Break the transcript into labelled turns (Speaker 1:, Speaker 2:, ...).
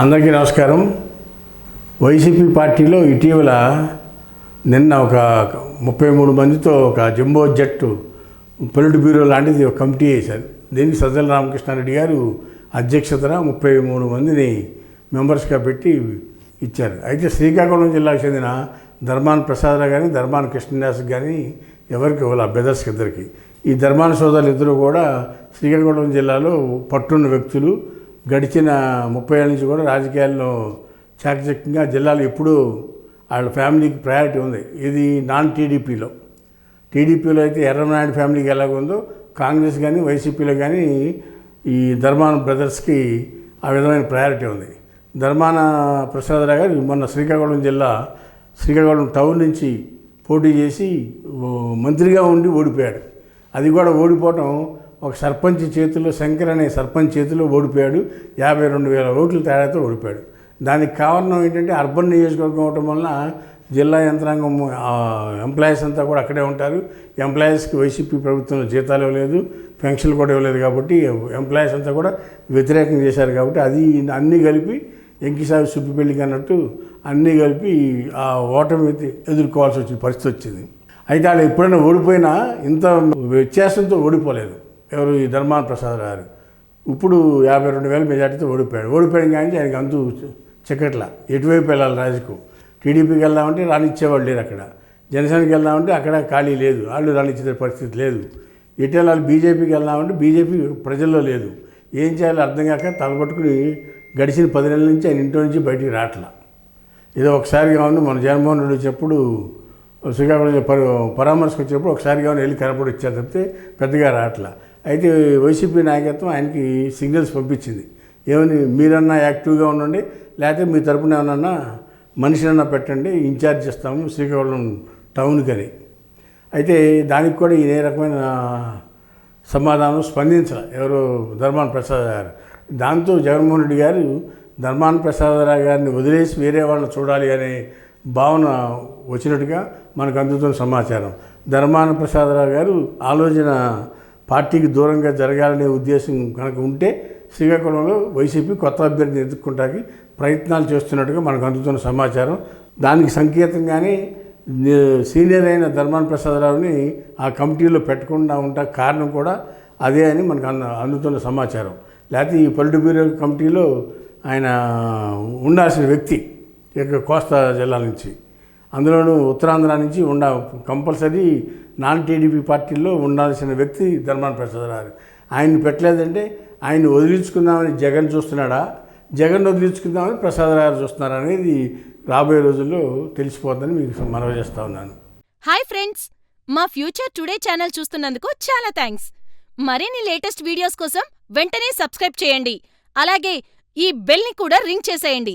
Speaker 1: అందరికీ నమస్కారం. వైసీపీ పార్టీలో ఇటీవల నిన్న ఒక ముప్పై మూడు మందితో ఒక జంబో జట్టు పొలిట్ బ్యూరో లాంటిది ఒక కమిటీ వేశారు. దీనికి సజ్జల రామకృష్ణారెడ్డి గారు అధ్యక్షతన ముప్పై మూడు మందిని మెంబర్స్గా పెట్టి ఇచ్చారు. అయితే శ్రీకాకుళం జిల్లాకు చెందిన ధర్మాన్ ప్రసాదరావు కానీ ధర్మాన్ కృష్ణదాస్ కానీ ఎవరికి వాళ్ళ బ్రదర్స్ ఇద్దరికి. ఈ ధర్మాన సోదరులు ఇద్దరు కూడా శ్రీకాకుళం జిల్లాలో పట్టున్న వ్యక్తులు. గడిచిన ముప్పై ఏళ్ళ నుంచి కూడా రాజకీయాల్లో చాకచక్యంగా జిల్లాలో ఎప్పుడూ వాళ్ళ ఫ్యామిలీకి ప్రయారిటీ ఉంది. ఇది నాన్ టీడీపీలో. టీడీపీలో అయితే ఎర్రనాయుడు ఫ్యామిలీకి ఎలాగుందో కాంగ్రెస్ కానీ వైసీపీలో కానీ ఈ ధర్మాన బ్రదర్స్కి ఆ విధమైన ప్రయారిటీ ఉంది. ధర్మాన ప్రసాదరావు గారు మొన్న శ్రీకాకుళం జిల్లా శ్రీకాకుళం టౌన్ నుంచి పోటీ చేసి మంత్రిగా ఉండి ఓడిపోయాడు. అది కూడా ఓడిపోవటం ఒక సర్పంచ్ చేతిలో శంకర్ అనే సర్పంచ్ చేతిలో ఓడిపోయాడు. యాభై రెండు వేల ఓట్ల తేడాతో ఓడిపోయాడు. దానికి కారణం ఏంటంటే అర్బన్ నియోజకవర్గం అవటం వలన జిల్లా యంత్రాంగం ఎంప్లాయీస్ అంతా కూడా అక్కడే ఉంటారు. ఎంప్లాయీస్కి వైసీపీ ప్రభుత్వంలో జీతాలు ఇవ్వలేదు పెన్షన్లు కూడా ఇవ్వలేదు కాబట్టి ఎంప్లాయీస్ అంతా కూడా వ్యతిరేకం చేశారు కాబట్టి అది అన్నీ కలిపి ఎంకిసారి సుబ్బిపెళ్ళికి అన్నట్టు అన్నీ కలిపి ఆ ఓటమి ఎదుర్కోవాల్సి వచ్చిన పరిస్థితి వచ్చింది. అయితే వాళ్ళు ఎప్పుడైనా ఓడిపోయినా ఇంత వ్యత్యాసంతో ఓడిపోలేదు. ఎవరు ఈ ధర్మాన ప్రసాద్ గారు ఇప్పుడు యాభై రెండు వేల మెజార్టీతో ఓడిపోయాడు. ఓడిపోయాడు కానీ ఆయనకి అంతు చెక్కట్ల. ఎటువైపు వెళ్ళాలి రాజుకు? టీడీపీకి వెళ్దామంటే రానిచ్చేవాళ్ళు లేరు అక్కడ. జనసేనకి వెళ్దామంటే అక్కడ ఖాళీ లేదు. వాళ్ళు రానిచ్చే పరిస్థితి లేదు. ఎటు వెళ్ళాలి బీజేపీకి వెళ్దామంటే బీజేపీ ప్రజల్లో లేదు. ఏం చేయాలో అర్థం కాక తలపట్టుకుని గడిచిన పది నెలల నుంచి ఆయన ఇంట్లో నుంచి బయటికి రావట్లా. ఏదో ఒకసారిగా ఉంది మన జగన్మోహన్ రెడ్డి వచ్చినప్పుడు శ్రీకాకుళం పరామర్శకు వచ్చినప్పుడు ఒకసారి ఉంది వెళ్ళి కనపడి వచ్చారు తప్పితే పెద్దగా రావట్లా. అయితే వైసీపీ నాయకత్వం ఆయనకి సిగ్నల్స్ పంపించింది. ఏమని మీరన్నా యాక్టివ్గా ఉండండి లేకపోతే మీ తరపున ఏమన్నా మనిషినన్నా పెట్టండి ఇన్ఛార్జ్ ఇస్తాము శ్రీకాకుళం టౌన్కి అని అయితే దానికి కూడా ఈయన ఏ రకమైన సమాధానం స్పందించాల. ఎవరు ధర్మాన ప్రసాద్ గారు. దాంతో జగన్మోహన్ రెడ్డి గారు ధర్మాన ప్రసాదరావు గారిని వదిలేసి వేరే వాళ్ళని చూడాలి అనే భావన వచ్చినట్టుగా మనకు అందుతున్న సమాచారం. ధర్మాన ప్రసాదరావు గారు ఆలోచన పార్టీకి దూరంగా జరగాలనే ఉద్దేశం కనుక ఉంటే శ్రీకాకుళంలో వైసీపీ కొత్త అభ్యర్థిని ఎదుర్కొంటానికి ప్రయత్నాలు చేస్తున్నట్టుగా మనకు అందుతున్న సమాచారం. దానికి సంకేతంగానే సీనియర్ అయిన ధర్మాన ప్రసాదరావుని ఆ కమిటీలో పెట్టకుండా ఉంటా కారణం కూడా అదే అని మనకు అంద అందుతున్న సమాచారం. లేకపోతే ఈ పొలిటి బ్యూరో కమిటీలో ఆయన ఉండాల్సిన వ్యక్తి ఇక కోస్తా జిల్లా నుంచి. అందులోనూ ఉత్తరాంధ్ర నుంచి ఉండ కంపల్సరీ నాన్ టీడీపీ పార్టీల్లో ఉండాల్సిన వ్యక్తి ధర్మాన ప్రసాదరావు ఆయన్ని పెట్టలేదంటే ఆయన్ని వదిలించుకుందామని జగన్ చూస్తున్నాడా? జగన్ వదిలించుకుందామని ప్రసాదరావు గారు చూస్తున్నారా అనేది రాబోయే రోజుల్లో తెలిసిపోద్దని మీకు మనవి చేస్తా ఉన్నాను.
Speaker 2: హాయ్ ఫ్రెండ్స్ మా ఫ్యూచర్ టుడే ఛానల్ చూస్తున్నందుకు చాలా థ్యాంక్స్. మరిన్ని లేటెస్ట్ వీడియోస్ కోసం వెంటనే సబ్స్క్రైబ్ చేయండి. అలాగే ఈ బెల్ని కూడా రింగ్ చేసేయండి.